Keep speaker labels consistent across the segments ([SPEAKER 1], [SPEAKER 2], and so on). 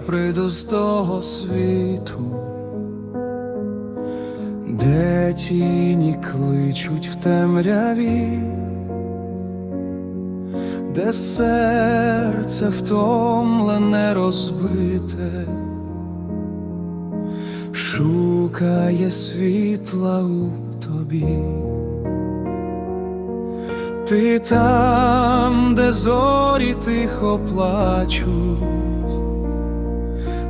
[SPEAKER 1] прийду з того світу, де тіні кличуть в темряві, де серце втомлене розбите, шукає світла у тобі. Ти там, де зорі тихо плачуть,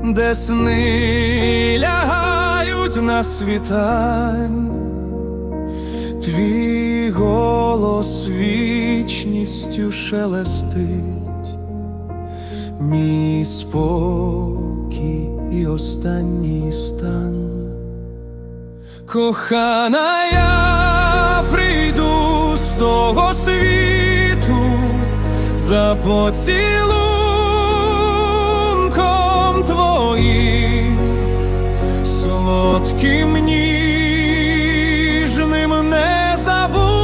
[SPEAKER 1] де сни лягають на світань, твій голос вічністю шелестить, мій спокій і останній стан. Кохана, я за поцілунком твоїм, солодким ніжним незабутнім,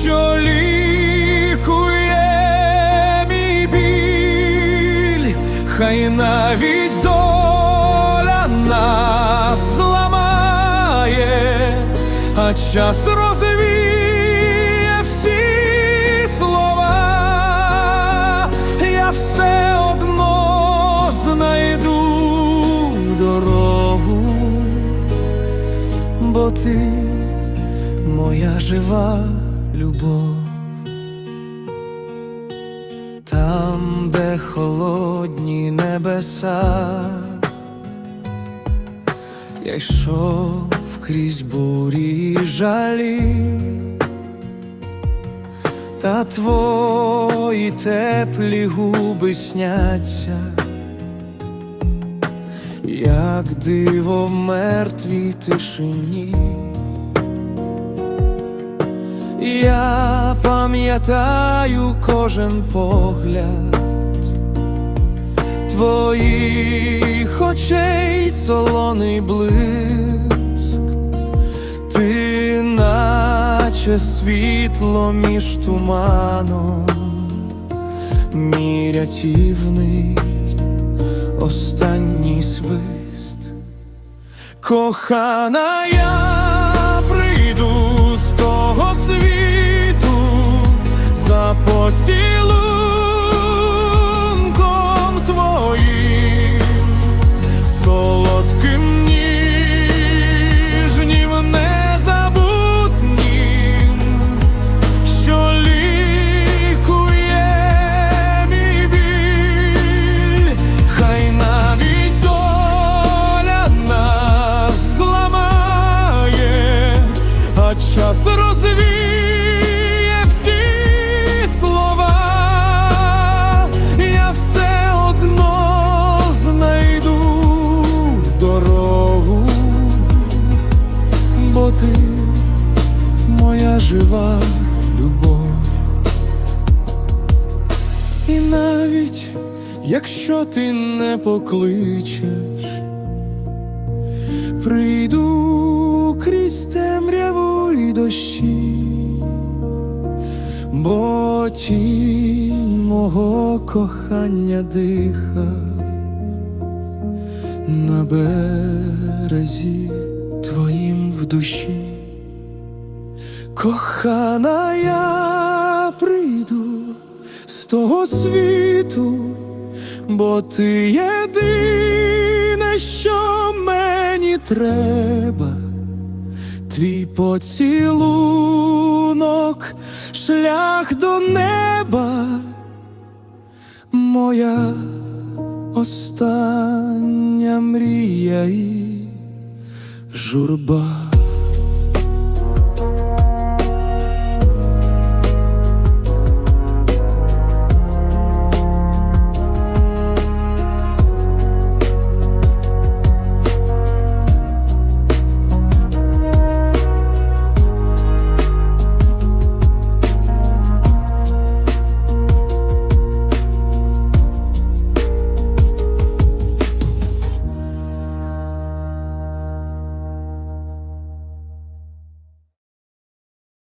[SPEAKER 1] що лікує мій біль, хай навіть доля нас зламає, а час розвіє дорогу, бо ти моя жива любов. Там, де холодні небеса, я йшов крізь бурі жалі, та твої теплі губи сняться, як диво в мертвій тишині. Я пам'ятаю кожен погляд твоїх очей солоний блиск, ти наче світло між туманом, мій рятівний останній свист. Кохана, я прийду з того світу за жива любов. І навіть якщо ти не покличеш, прийду крізь темряву й дощі, бо тінь мого кохання диха на березі твоїм в душі. Кохана, я прийду з того світу, бо ти єдине, що мені треба, твій поцілунок, шлях до неба, моя остання мрія і журба.